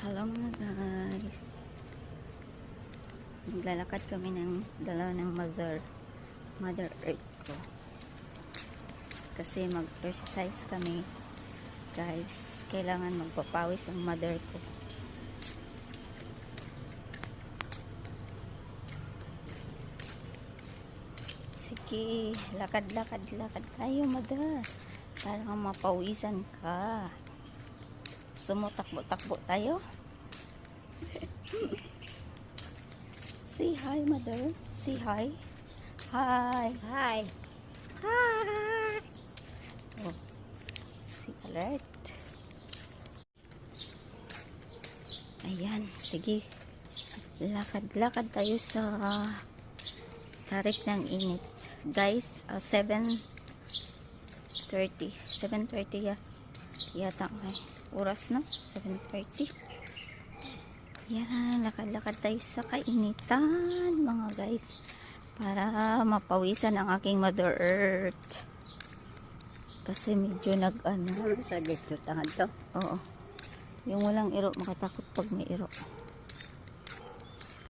Hello mga guys. Naglalakad kami ng dalaw ng mother mother earth ko. Kasi mag-exercise kami. Guys, kailangan magpapawis ang mother ko. Sige, lakad-lakad lakad tayo mother. Para mapawisan ka. Gusto mo takbo-takbo tayo? Say hi, mother. Say hi. Hi. Hi. Hi. Oh. Si alert. Ayan, sige. Lakad-lakad tayo sa tarik ng init. Guys, uh, 7.30. 7.30 ya. Yata may oras na. 7.30. Yan, lakad-lakad tayo sa kainitan, mga guys. Para mapawisan ang aking Mother Earth. Kasi medyo nag, ano, Sa dito tangan to. oo. Yung walang iro, makatakot pag may iro.